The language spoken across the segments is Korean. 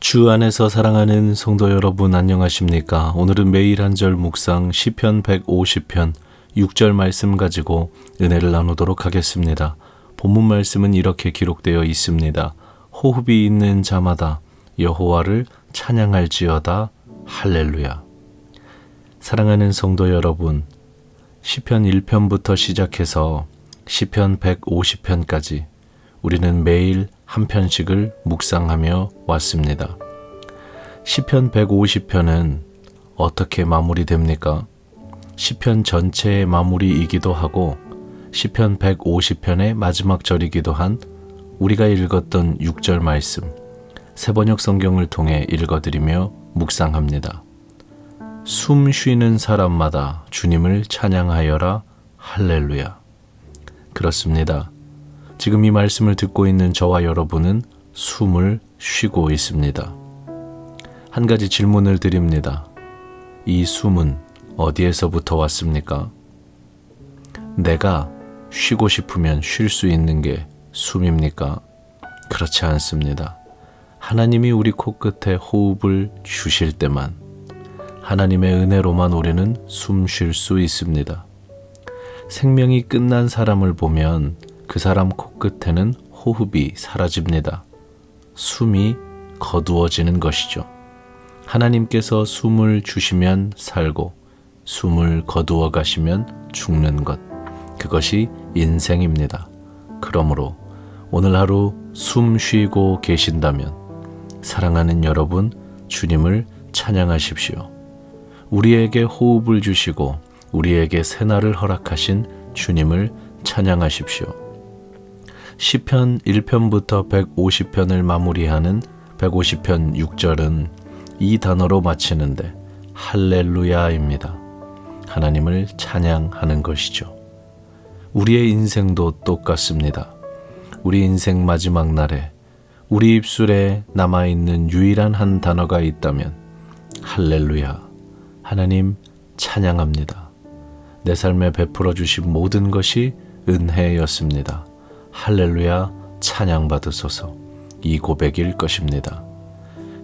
주 안에서 사랑하는 성도 여러분 안녕하십니까? 오늘은 매일 한 절 묵상 시편 150편 6절 말씀 가지고 은혜를 나누도록 하겠습니다. 본문 말씀은 이렇게 기록되어 있습니다. 호흡이 있는 자마다 여호와를 찬양할지어다 할렐루야. 사랑하는 성도 여러분, 시편 1편부터 시작해서 시편 150편까지 우리는 매일 한 편씩을 묵상하며 왔습니다. 시편 150편은 어떻게 마무리됩니까? 시편 전체의 마무리이기도 하고 시편 150편의 마지막 절이기도 한 우리가 읽었던 6절 말씀 세번역 성경을 통해 읽어드리며 묵상합니다. 숨 쉬는 사람마다 주님을 찬양하여라 할렐루야. 그렇습니다. 지금 이 말씀을 듣고 있는 저와 여러분은 숨을 쉬고 있습니다. 한 가지 질문을 드립니다. 이 숨은 어디에서부터 왔습니까? 내가 쉬고 싶으면 쉴 수 있는 게 숨입니까? 그렇지 않습니다. 하나님이 우리 코끝에 호흡을 주실 때만 하나님의 은혜로만 우리는 숨 쉴 수 있습니다. 생명이 끝난 사람을 보면 그 사람 코끝에는 호흡이 사라집니다. 숨이 거두어지는 것이죠. 하나님께서 숨을 주시면 살고 숨을 거두어 가시면 죽는 것. 그것이 인생입니다. 그러므로 오늘 하루 숨 쉬고 계신다면 사랑하는 여러분 주님을 찬양하십시오. 우리에게 호흡을 주시고 우리에게 새날을 허락하신 주님을 찬양하십시오. 시편 1편부터 150편을 마무리하는 150편 6절은 이 단어로 마치는데 할렐루야입니다. 하나님을 찬양하는 것이죠. 우리의 인생도 똑같습니다. 우리 인생 마지막 날에 우리 입술에 남아있는 유일한 한 단어가 있다면 할렐루야. 하나님 찬양합니다. 내 삶에 베풀어 주신 모든 것이 은혜였습니다. 할렐루야 찬양 받으소서. 이 고백일 것입니다.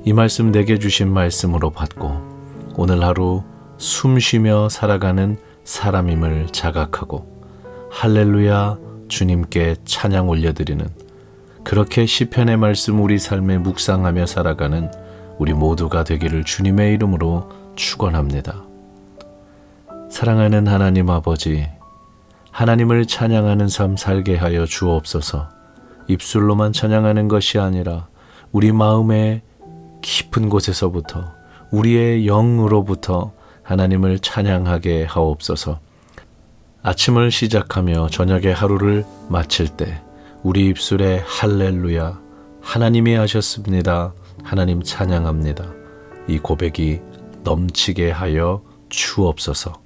이 말씀 내게 주신 말씀으로 받고 오늘 하루 숨 쉬며 살아가는 사람임을 자각하고 할렐루야 주님께 찬양 올려드리는 그렇게 시편의 말씀 우리 삶에 묵상하며 살아가는 우리 모두가 되기를 주님의 이름으로 축원합니다. 사랑하는 하나님 아버지 하나님을 찬양하는 삶 살게 하여 주옵소서. 입술로만 찬양하는 것이 아니라 우리 마음의 깊은 곳에서부터 우리의 영으로부터 하나님을 찬양하게 하옵소서. 아침을 시작하며 저녁의 하루를 마칠 때 우리 입술에 할렐루야 하나님이 하셨습니다. 하나님 찬양합니다. 이 고백이 넘치게 하여 주옵소서.